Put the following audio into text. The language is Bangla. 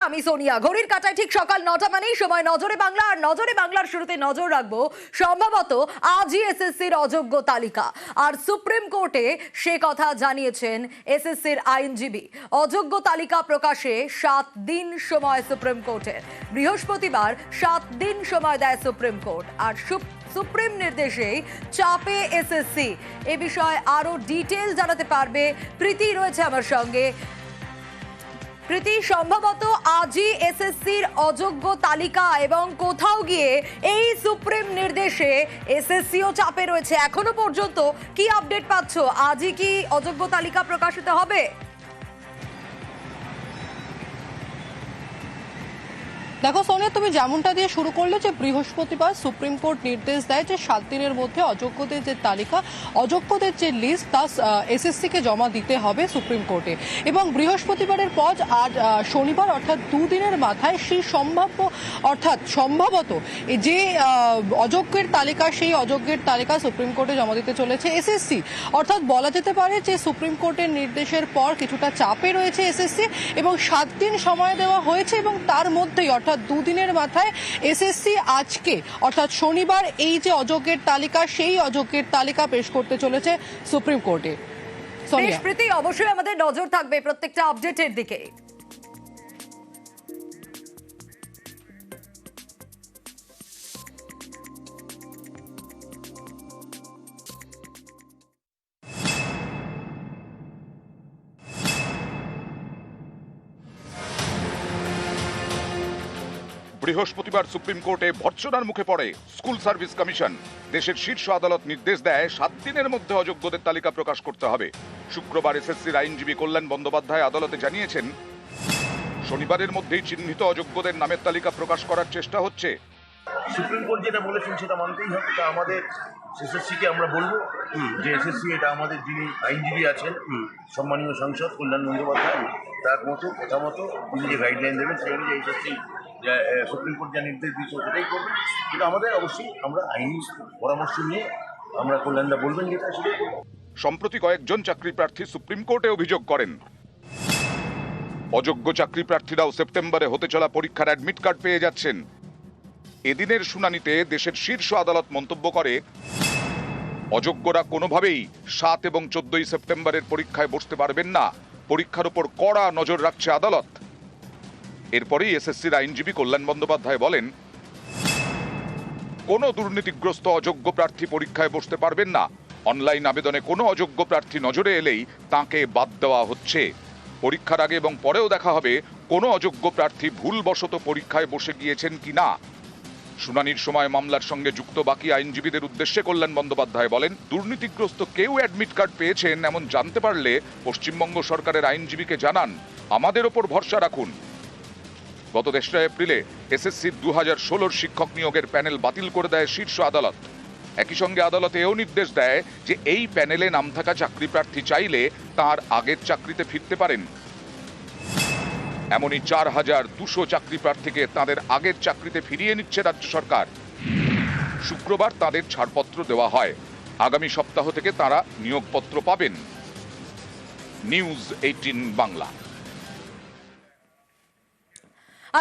আমি সোনিয়া। ঘড়ির কাটায় ঠিক সকাল নটা মানেই সময় নজরে বাংলা, আর নজরে বাংলার শুরুতে নজর রাখব সম্ভবত আজই এসএসসির অযোগ্য তালিকা। আর সুপ্রিম কোর্টে সে কথা জানিয়েছেন এসএসসির আইনজীবী। অযোগ্য তালিকা প্রকাশে সাত দিন সময় সুপ্রিম কোর্টের বৃহস্পতিবার সাত দিন সময় দেয় সুপ্রিম কোর্ট। আর সুপ- সুপ্রিম নির্দেশেই চাপে এসএসসি। এ বিষয়ে আরও ডিটেল জানাতে পারবে প্রীতি রয়েছে আমার সঙ্গে। প্রীতি সম্ভবত আজই এসএসসির অযোগ্য তালিকা এবং কোথাও গিয়ে এই সুপ্রিম নির্দেশে এসএসসিও চাপে রয়েছে। এখনও পর্যন্ত কি আপডেট পাচ্ছ? আজই কি অযোগ্য তালিকা প্রকাশিত হবে? দেখো সোনিয়া, তুমি যেমনটা দিয়ে শুরু করলে যে বৃহস্পতিবার সুপ্রিম কোর্ট নির্দেশ দেয় যে সাত দিনের মধ্যে অযোগ্যদের যে তালিকা, অযোগ্যদের যে লিস্ট তা এসএসসি কে জমা দিতে হবে সুপ্রিম কোর্টে। এবং বৃহস্পতিবারের পর আজ শনিবার, অর্থাৎ দুদিনের মাথায় সেই সম্ভাব্য, অর্থাৎ সম্ভবত যে অযোগ্যের তালিকা, সেই অযোগ্যের তালিকা সুপ্রিম কোর্টে জমা দিতে চলেছে এসএসসি অর্থাৎ বলা যেতে পারে যে সুপ্রিম কোর্টের নির্দেশের পর কিছুটা চাপে রয়েছে এসএসসি এবং সাত দিন সময় দেওয়া হয়েছে এবং তার মধ্যেই, অর্থাৎ দুদিনের মাথায় এসএসসি আজকে অর্থাৎ শনিবার এই যে অযোগ্যের তালিকা সেই অযোগ্যের তালিকা পেশ করতে চলেছে সুপ্রিম কোর্টে। অবশ্যই আমাদের নজর থাকবে প্রত্যেকটা আপডেটের দিকে। বৃহস্পতিবার সুপ্রিম কোর্টে ভর্ৎসনার মুখে পড়ে স্কুল সার্ভিস কমিশন। দেশের শীর্ষ আদালত নির্দেশ দেয় সাত দিনের মধ্যে অযোগ্যদের তালিকা প্রকাশ করতে হবে। শুক্রবার এসএসসির আইনজীবী কল্যাণ বন্দ্যোপাধ্যায় আদালতে জানিয়েছেন শনিবারের মধ্যেই চিহ্নিত অযোগ্যদের নামের তালিকা প্রকাশ করার চেষ্টা হচ্ছে। সুপ্রিম কোর্ট যেটা বলেছেন সেটা মানতেই হবে। তা আমাদের এসএসসিকে আমরা বলব যে এসএসসি এটা আমাদের যিনি আইনজীবী আছেন সম্মানীয় সাংসদ কল্যাণ বন্দ্যোপাধ্যায় তার মতো কথা মতো তিনি যে গাইডলাইন দেবেন সেই অনুযায়ী এসএসসি সুপ্রিম কোর্ট যা নির্দেশ দিচ্ছে সেটাই করবে। কিন্তু আমাদের অবশ্যই আমরা আইনি পরামর্শ নিয়ে আমরা কল্যাণদা বলবেন যেটা, সেটাই সম্প্রতি কয়েকজন চাকরি প্রার্থী সুপ্রিম কোর্টে অভিযোগ করেন। অযোগ্য চাকরি প্রার্থীরাও সেপ্টেম্বরে হতে চলা পরীক্ষার অ্যাডমিট কার্ড পেয়ে যাচ্ছেন। এদিনের শুনানিতে দেশের শীর্ষ আদালত মন্তব্য করে, অযোগ্যরা কোনোভাবেই সাত এবং চোদ্দই সেপ্টেম্বরের পরীক্ষায় বসতে পারবেন না। পরীক্ষার উপর কড়া নজর রাখছে আদালত। এরপরেই এসএসসির আইনজীবী কল্যাণ বন্দ্যোপাধ্যায় বলেন, কোনো দুর্নীতিগ্রস্ত অযোগ্য প্রার্থী পরীক্ষায় বসতে পারবেন না। অনলাইন আবেদনে কোনো অযোগ্য প্রার্থী নজরে এলেই তাকে বাদ দেওয়া হচ্ছে। পরীক্ষার আগে এবং পরেও দেখা হবে কোনো অযোগ্য প্রার্থী ভুলবশত পরীক্ষায় বসে গিয়েছেন কি না। শুনানির সময় মামলার সঙ্গে যুক্ত বাকি আইনজীবীদের উদ্দেশ্যে কল্যাণ বন্দ্যোপাধ্যায় বলেন, দুর্নীতিগ্রস্ত কেউ অ্যাডমিট কার্ড পেয়েছেন এমন জানতে পারলে পশ্চিমবঙ্গ সরকারের আইনজীবীকে জানান, আমাদের ওপর ভরসা রাখুন। গত তেসরা এপ্রিলে এসএসসির দু হাজার ষোলোর শিক্ষক নিয়োগের প্যানেল বাতিল করে দেয় শীর্ষ আদালত। একই সঙ্গে আদালত এও নির্দেশ দেয় যে এই প্যানেলে নাম থাকা চাকরি প্রার্থী চাইলে তার আগের চাকরিতে ফিরতে পারেন। এমনই চার হাজার দুশো চাকরি প্রার্থীকে তাদের আগের চাকরিতে ফিরিয়ে নিচ্ছে রাজ্য সরকার। শুক্রবার তাদের ছাড়পত্র দেওয়া হয়। আগামী সপ্তাহ থেকে তারা নিয়োগপত্র পাবেন। News eighteen Bangla.